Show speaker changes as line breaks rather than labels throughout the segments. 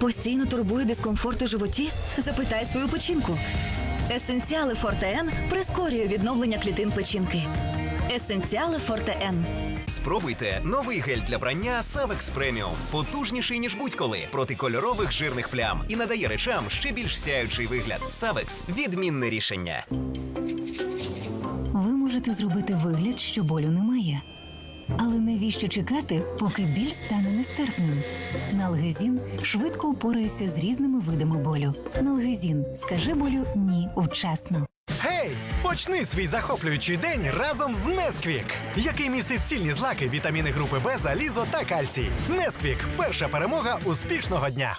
Постійно турбує дискомфорт у животі? Запитай свою печінку. Есенціали Форте Н прискорює відновлення клітин печінки. Есенціали Форте Н.
Спробуйте новий гель для прання Savex Premium. Потужніший, ніж будь-коли, проти кольорових жирних плям і надає речам ще більш сяючий вигляд. Savex – відмінне рішення.
Ви можете зробити вигляд, що болю немає. Але навіщо чекати, поки біль стане нестерпним? Налгезін швидко упорається з різними видами болю. Налгезін скаже болю ні вчасно.
Гей! Почни свій захоплюючий день разом з Несквік, який містить цільні злаки, вітаміни групи Б, залізо та кальцій. Несквік перша перемога успішного дня.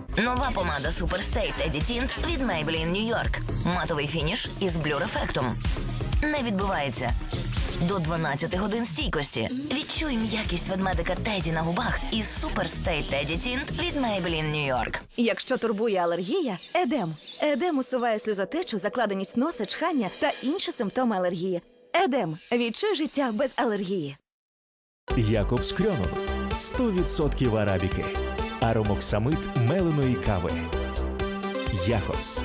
Нова помада Super Stay Teddy Tint від Maybelline New York. Матовий фініш із блюр-ефектом. Не відбувається. До 12 годин стійкості. Відчуй м'якість ведмедика Теді на губах із Super Stay Teddy Tint від Maybelline New York.
Якщо турбує алергія, едем. Едем усуває сльозотечу, закладеність носа, чхання та інші симптоми алергії. Едем. Відчуй життя без алергії.
Якобс Крьонун 100% арабіки. Аромоксамит меленої кави. Якобс.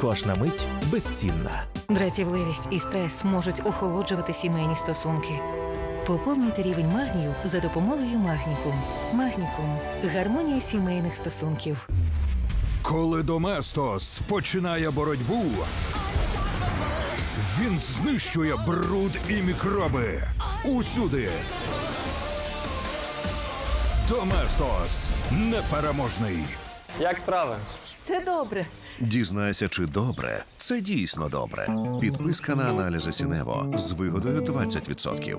Кожна мить безцінна.
Дратівливість і стрес можуть охолоджувати сімейні стосунки. Поповнюйте рівень магнію за допомогою магнікум. Магнікум гармонія сімейних стосунків.
Коли Доместос починає боротьбу, він знищує бруд і мікроби усюди. Доместос непереможний.
Як справи?
Все добре.
Дізнайся, чи добре. Це дійсно добре. Підписка на аналізи Сінево з вигодою 20%.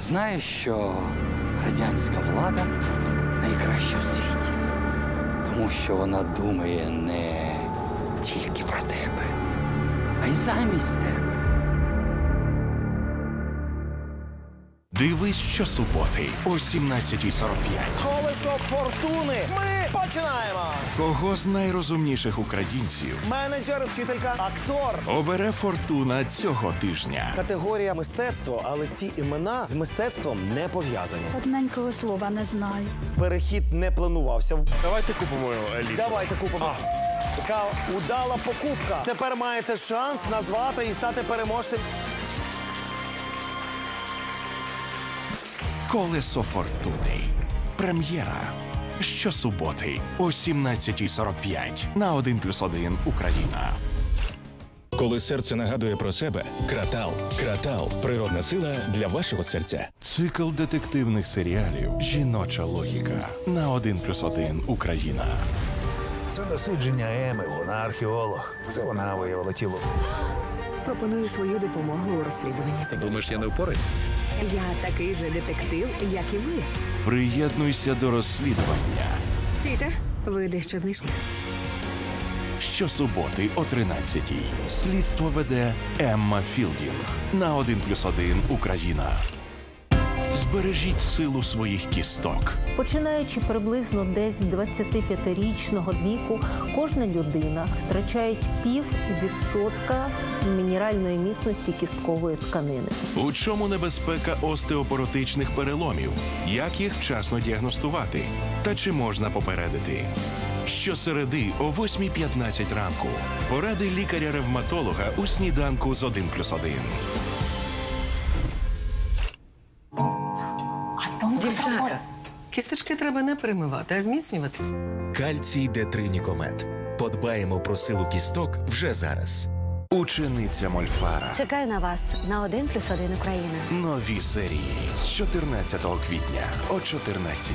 Знаєш, що радянська влада найкраща в світі, тому що вона думає не тільки про тебе, а й замість тебе.
Дивись щосуботи о 17.45.
Колесо фортуни. Ми починаємо.
Кого з найрозумніших українців
Менеджер, вчителька, актор.
обере фортуна цього тижня?
Категорія мистецтво, але ці імена з мистецтвом не пов'язані.
Одненького слова не знаю.
Перехід не планувався.
Давайте купимо еліту.
Давайте купимо. Така удала покупка. Тепер маєте шанс назвати і стати переможцем.
Колесо фортуни. Прем'єра. Щосуботи о 17.45 на 1+,1 Україна.
Коли серце нагадує про себе, кратал, кратал, природна сила для вашого серця.
Цикл детективних серіалів Жіноча логіка на 1+,1 Україна.
Це дослідження Еми, вона археолог. Це вона виявила тіло.
Пропоную свою допомогу у розслідуванні.
Думаєш, я не впораюсь?
Я такий же детектив, як і ви.
Приєднуйся до розслідування
Стійте, ви дещо знайшли.
щосуботи о 13.00. Слідство веде Емма Філдінг на 1+,1 Україна. Збережіть силу своїх кісток.
Починаючи приблизно десь з 25-річного віку, кожна людина втрачає пів відсотка мінеральної міцності кісткової тканини.
У чому небезпека остеопоротичних переломів? Як їх вчасно діагностувати? Та чи можна попередити? Щосереди о 8.15 ранку. Поради лікаря-ревматолога у сніданку з 1+,1.
Дівчата, кісточки треба не перемивати, а зміцнювати.
Кальцій Д3 Нікомет. Подбаємо про силу кісток вже зараз.
Учениця Мольфара.
Чекаю на вас на 1 плюс 1 Україна.
Нові серії з 14 квітня о 14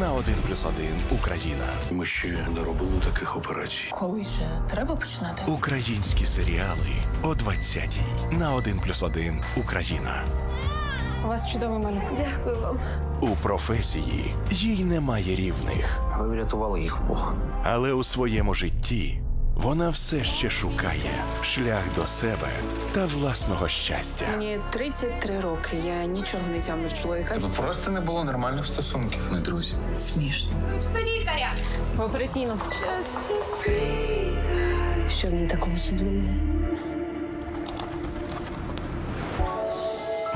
на 1+,1 Україна.
Ми ще не робили таких операцій.
Коли ще треба починати?
Українські серіали о 20 на 1+,1 Україна.
У вас чудовий малюк. Дякую вам.
У професії їй немає рівних.
Ви врятували їх Бог.
Але у своєму житті вона все ще шукає шлях до себе та власного щастя.
Мені 33 роки. Я нічого не тямлю в чоловіка.
Просто не було нормальних стосунків, ми друзі.
Смішно. В операційну. Що в ній такого особливого?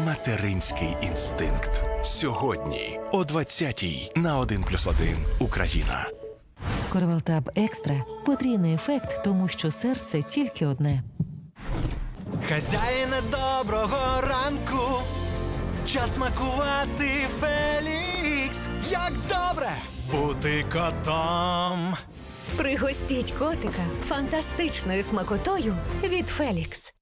Материнський інстинкт. Сьогодні о 20-й на 1+,1 Україна.
Корвалтаб екстра потрійний ефект, тому що серце тільки одне.
Хазяїне доброго ранку. Час смакувати Фелікс. Як добре бути котом.
Пригостіть котика фантастичною смакотою від Фелікс.